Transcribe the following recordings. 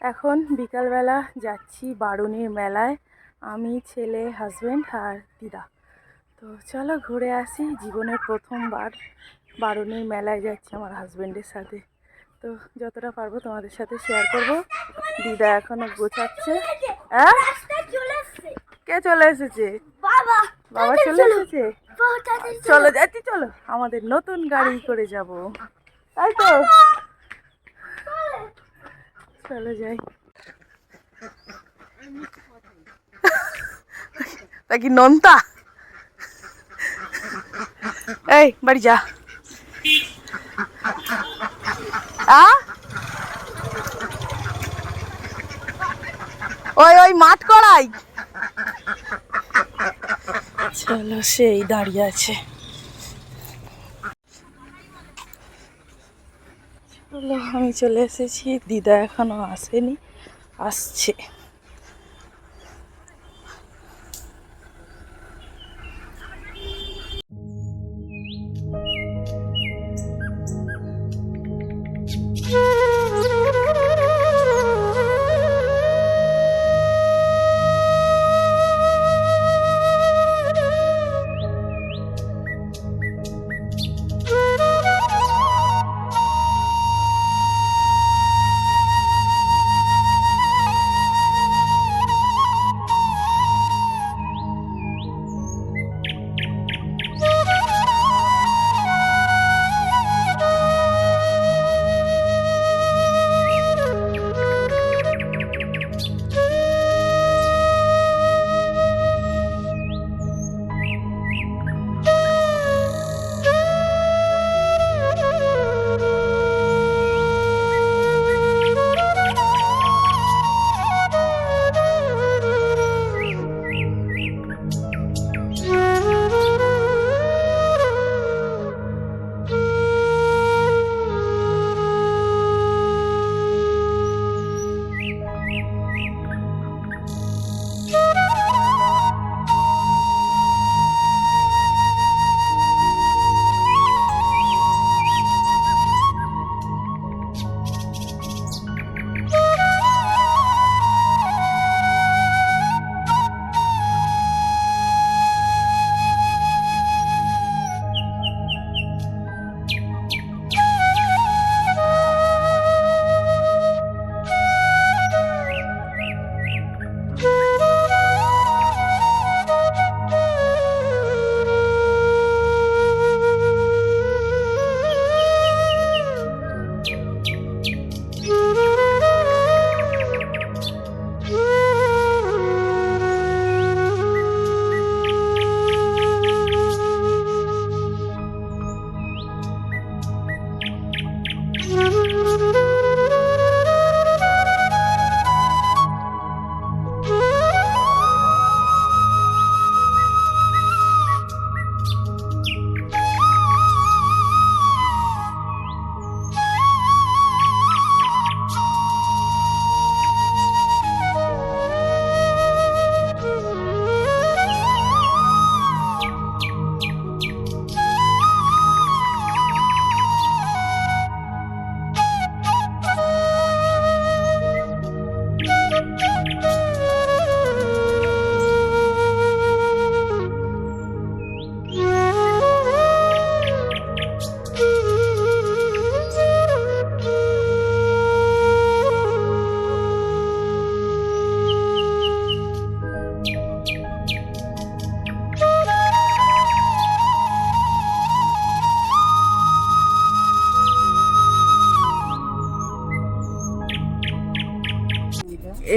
এখন বিকালবেলা যাচ্ছি বারুণীর মেলায় আমি ছেলে হাজবেন্ড আর দিদা। তো চলো ঘুরে আসি জীবনের প্রথমবার বারুনির মেলায় যাচ্ছি আমার হাজবেন্ডের সাথে। তো যতটা পারব তোমাদের সাথে শেয়ার করব। দিদা এখনও গোছাচ্ছে। কে চলে এসেছে? বাবা বাবা চলে এসেছে? চলো যাচ্ছি চলো। আমাদের নতুন গাড়ি করে যাব। তাই তো? চলো যাই। তা কি নন্তা? এই বাড়ি যা। আ? ওই ওই মাঠ করাই চলো সেই দাঁড়িয়ে আছে। আমি চলে এসেছি দিদা এখনও আসেনি আসছে।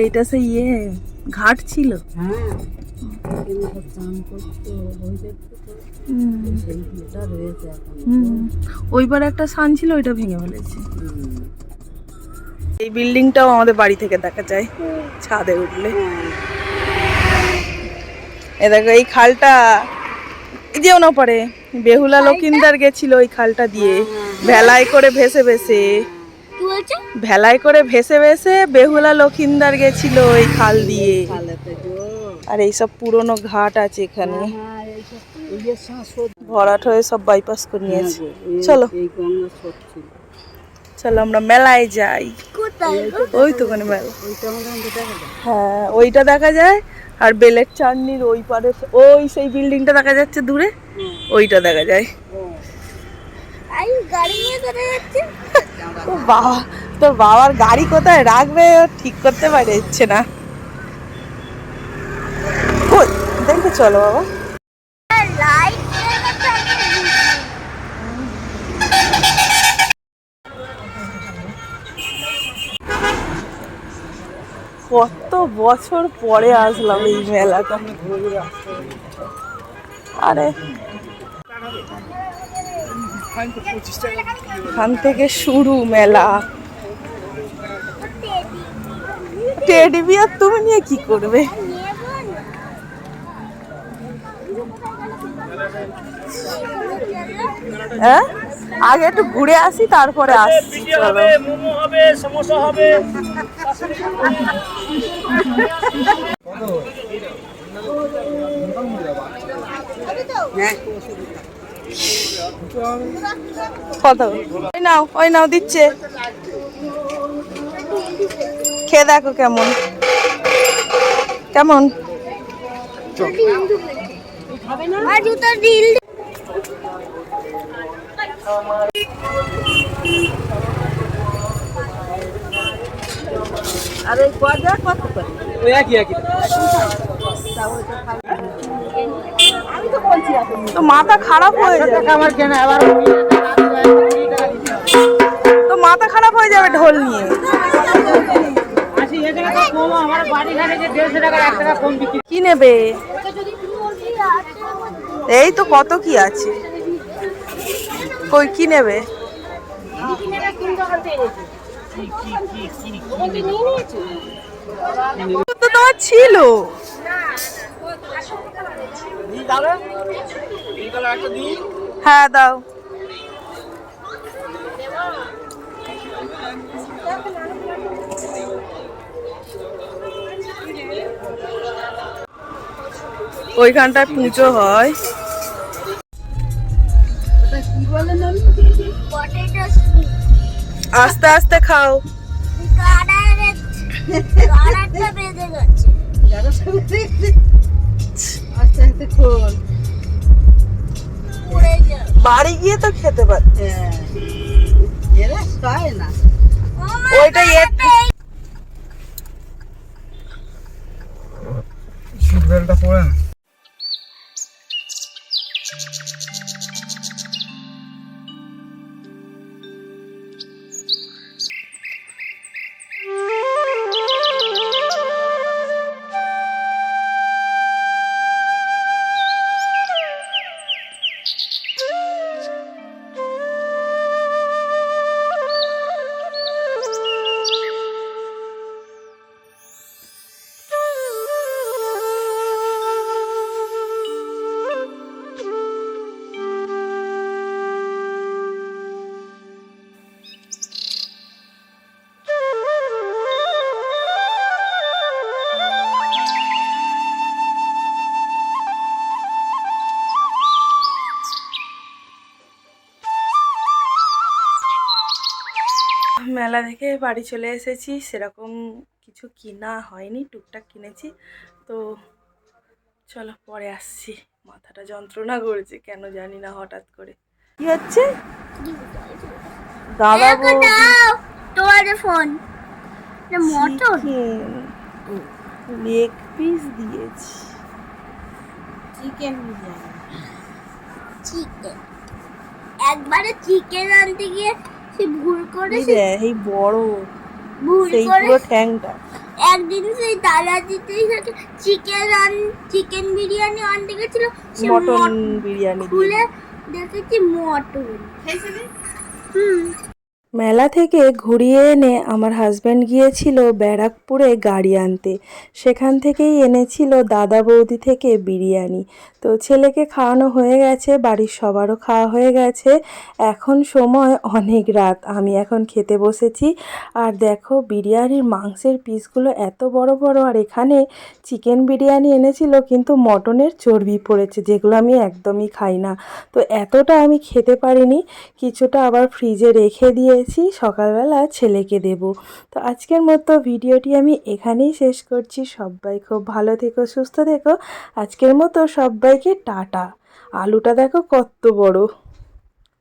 এইটা সে ইয়ে ঘাট ছিল। হ্যাঁ। সেই। ওইবার একটা সান ছিল ওইটা ভেঙে ফেলেছে। এই বিল্ডিংটাও আমাদের বাড়ি থেকে দেখা যায় ছাদে উঠলে। এ দেখো এই খালটা যেও না পারে বেহুলা লকিন্দার গেছিল ওই খালটা দিয়ে। ভেলায় করে ভেসে ভেসে। বলছো? ভেলায় করে ভেসে ভেসে বেহুলা লকিন্দার গেছিল ওই খাল দিয়ে। আর এইসব পুরনো ঘাট আছে এখানে। হ্যাঁ এইসব এই যে শ্বাস ভরাট হয়ে সব বাইপাস করে নিয়েছে। হ্যাঁ চলো। স্রোত ছিল। চলো আমরা মেলায় যাই। ওই তো ওখানে মেলা। হ্যাঁ ওইটা দেখা যায়। আর বেলের চাটনির ওই পারে ওই সেই বিল্ডিংটা দেখা যাচ্ছে দূরে। ওইটা দেখা যায়। ও বাবা তোর বাবার গাড়ি কোথায় রাখবে? ও ঠিক করতে পারছে না। কই, দেখতে চলো বাবা। কত বছর পরে আসলাম এই মেলাটা। আরে। এখান থেকে শুরু মেলা। টেডি বিয়ার তুমি নিয়ে কি করবে? হ্যাঁ? আগে একটু ঘুরে আসি তারপরে আসছি। চলো। হবে সমোসা হবে। কত? ওই নাও ওই নাও দিচ্ছে। খেয়ে দেখো কেমন। কেমন? আর ওই কত করে? ওই একই একই। তো মাথা খারাপ হয়ে যাবে। আমার কেন আবার তো মাথা খারাপ হয়ে যাবে ঢোল নিয়ে। কি নেবে? এই তো কত কি আছে? কই কি নেবে? তো তোমার ছিল। হ্যাঁ দাও। ওইখানটায় পুজো হয়। আস্তে আস্তে খাও। কাড়াটা বেঁধে গেছে। বাড়ি গিয়ে তো খেতে পার হ্যাঁ। এরা খায় না। ওইটা মেলা থেকে বাড়ি চলে এসেছি। সেরকম কিছু কিনা হয়নি টুকটাক কিনেছি। তো চলো পরে আসছি। মাথাটা যন্ত্রণা করছে কেন জানি না হঠাৎ করে। কি হচ্ছে? দাদা তোমার ফোন মোটর? লেগ পিস দিয়েছি। চিকেন বিরিয়ানি। চিকেন একবারে চিকেন আনতে গিয়ে সে ভুল করে এই এই বড় ভুল সেই পুরো ঠ্যাংটা। একদিন সেই দাদা দিতেই থাকে চিকেন আন চিকেন বিরিয়ানি আনতে গেছিল সে মটন বিরিয়ানি দিয়ে। খুলে দেখেছি মটন। হুম। মেলা থেকে ঘুরিয়ে এনে আমার হাজব্যান্ড গিয়েছিল ব্যারাকপুরে গাড়ি আনতে। সেখান থেকেই এনেছিল দাদা বৌদি থেকে বিরিয়ানি। তো ছেলেকে খাওয়ানো হয়ে গেছে, বাড়ির সবারও খাওয়া হয়ে গেছে। এখন সময় অনেক রাত, আমি এখন খেতে বসেছি। আর দেখো, বিরিয়ানির মাংসের পিসগুলো এত বড় বড়, আর এখানে চিকেন বিরিয়ানি এনেছিল, কিন্তু মটনের চর্বি পড়েছে, যেগুলো আমি একদমই খাই না। তো এতটা আমি খেতে পারিনি, কিছুটা আবার ফ্রিজে রেখে দিয়ে হয়েছি সকালবেলা ছেলেকে দেব। তো আজকের মতো ভিডিওটি আমি এখানেই শেষ করছি। সবাই খুব ভালো থেকো, সুস্থ থেকো। আজকের মতো সবাইকে টাটা। আলুটা দেখো কত বড়।